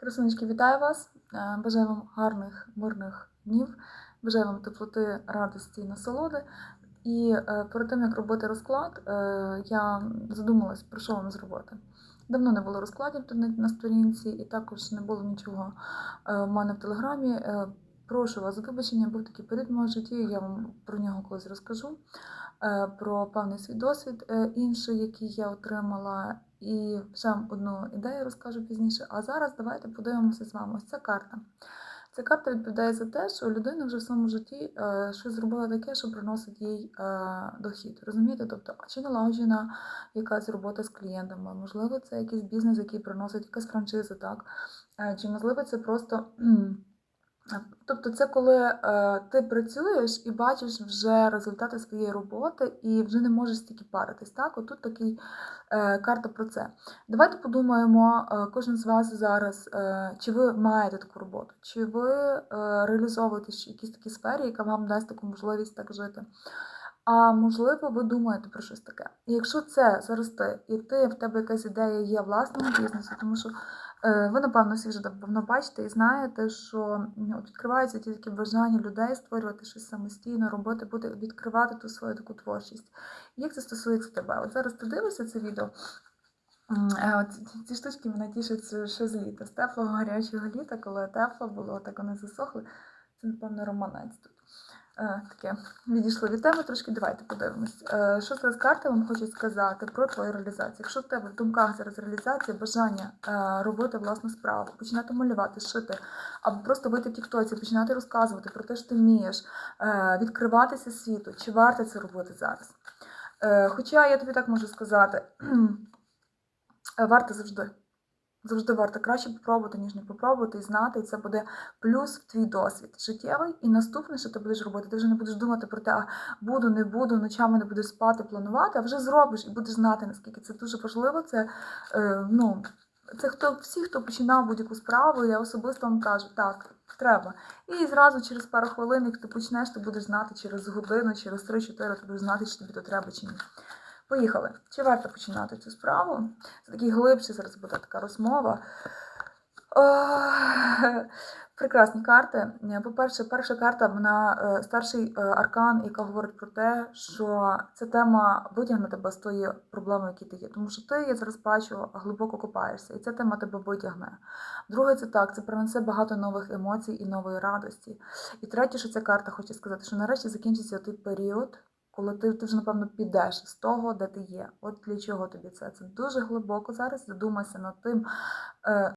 Красунечки, вітаю вас! Е, Бажаю вам гарних, мирних днів, бажаю вам теплоти, радості і насолоди. І е, перед тим як робити розклад, е, я задумалась, про що вам зробити. Давно не було розкладів на, сторінці, і також не було нічого в мене в телеграмі. Прошу вас за вибачення, був такий період в моєму житті, я вам про нього колись розкажу. Про певний свій досвід інший, який я отримала, і ще одну ідею розкажу пізніше. А зараз давайте подивимося з вами. Ось ця карта. Ця карта відповідає за те, що людина вже в своєму житті е, щось зробила таке, що приносить їй е, дохід. Розумієте? Тобто, чи налагоджена якась робота з клієнтами, можливо, це якийсь бізнес, який приносить якась франшиза, так? Е, чи можливо це просто. Тобто, це коли е, ти працюєш і бачиш вже результати своєї роботи, і вже не можеш стільки паритись. Так, отут такий е, карта про це. Давайте подумаємо, е, кожен з вас зараз, е, чи ви маєте таку роботу, чи ви е, реалізовуєте якісь такі сфері, яка вам дасть таку можливість так жити. А можливо, ви думаєте про щось таке. І якщо це зараз ти, і ти в тебе якась ідея є власного бізнесу, тому що е, ви, напевно, всі вже давно бачите і знаєте, що от відкриваються ті такі бажання людей створювати щось самостійно, робити, бути, відкривати ту свою таку творчість. Як це стосується тебе? От зараз ти дивишся це відео. Е, от ці- штучки мене тішать ще з літа, з теплого гарячого літа, коли тепло було, так вони засохли. Це, напевно, романець тут. Е, таке відійшли від теми трошки. Давайте подивимось. Е, що зараз карти вам хочуть сказати про твою реалізацію? Якщо в тебе в думках зараз реалізація, бажання е, робити власну справу, починати малювати, шити, або просто вийти в тіктоці, починати розказувати про те, що ти вмієш, відкриватися світу, чи варто це робити зараз? Хоча я тобі так можу сказати, варто завжди. Завжди варто краще попробувати, ніж не попробувати і знати, і це буде плюс в твій досвід життєвий. І наступне, що ти будеш робити, ти вже не будеш думати про те, а буду, не буду, ночами не будеш спати, планувати, а вже зробиш і будеш знати, наскільки це дуже важливо. Це е, ну, це хто всі, хто починав будь-яку справу, я особисто вам кажу, так, треба. І зразу через пару хвилин, як ти почнеш, ти будеш знати через годину, через 3-4, ти будеш знати, чи тобі то треба чи ні. Поїхали. Чи варто починати цю справу? Це такий глибший зараз буде така розмова. О, прекрасні карти. По-перше, перша карта вона е, старший е, аркан, яка говорить про те, що ця тема витягне тебе з тої проблеми, які ти є. Тому що ти, я зараз бачу, глибоко копаєшся, і ця тема тебе витягне. Друге, це так, це принесе багато нових емоцій і нової радості. І третє, що ця карта хоче сказати, що нарешті закінчиться той період, коли ти, ти вже, напевно, підеш з того, де ти є. От для чого тобі це? Це дуже глибоко зараз. Задумайся над тим, е,